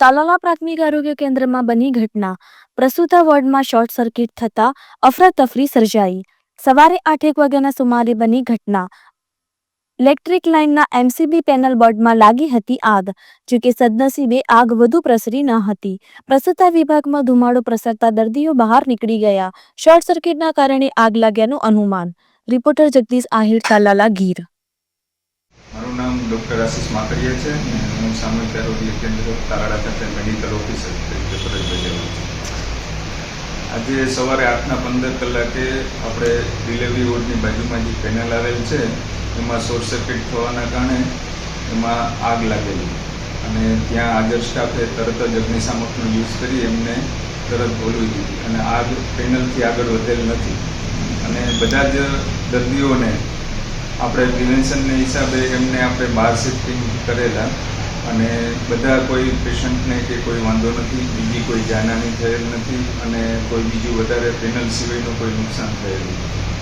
તાલાલા પ્રાથમિક આરોગ્ય કેન્દ્રમાં બની ઘટના. પ્રસૂતા વોર્ડમાં શોર્ટ સર્કિટ થતા અફરાતફરી સર્જાઈ. સવારે આઠેક વાગ્યાના સુમારે બની ઘટના. ઇલેક્ટ્રિક લાઇનના એમસીબી પેનલ બોર્ડમાં લાગી હતી આગ જોકે સદનસીબે આગ વધુ પ્રસરી ન હતી. પ્રસૂતા વિભાગમાં ધુમાડો પ્રસરતા દર્દીઓ બહાર નીકળી ગયા. શોર્ટ સર્કિટના કારણે આગ લાગ્યાનું અનુમાન. રિપોર્ટર જગદીશ આહિર તાલાલા ગીર. નામ ડૉક્ટર આશીષ માકડિયા છે હું સામૂહિક આરોગ્ય કેન્દ્ર તારાડા ખાતે મેડિકલ ઓફિસર તરીકે ફરજ બજાવું છું. આજે સવારે આઠના પંદર કલાકે આપણે ડિલિવરી વોર્ડની બાજુમાં જે પેનલ આવેલ છે, એમાં શોર્ટ સર્કિટ થવાના કારણે એમાં આગ લાગેલી. અને ત્યાં હાજર સ્ટાફે તરત જ અગ્નિશામકનો યુઝ કરી એમને તરત બોલવી દીધી. અને આગ પેનલથી આગળ વધેલ નથી. અને બધા જ દર્દીઓને આપણે પ્રિવેન્શનને હિસાબે એમને આપણે બહાર શિફ્ટિંગ કરેલા અને બધા કોઈ પેશન્ટને કે કોઈ વાંધો નથી, બીજી કોઈ જાનહાની થયેલ નથી અને કોઈ બીજું વધારે પેનલ સિવાયનું કોઈ નુકસાન થયેલ નથી.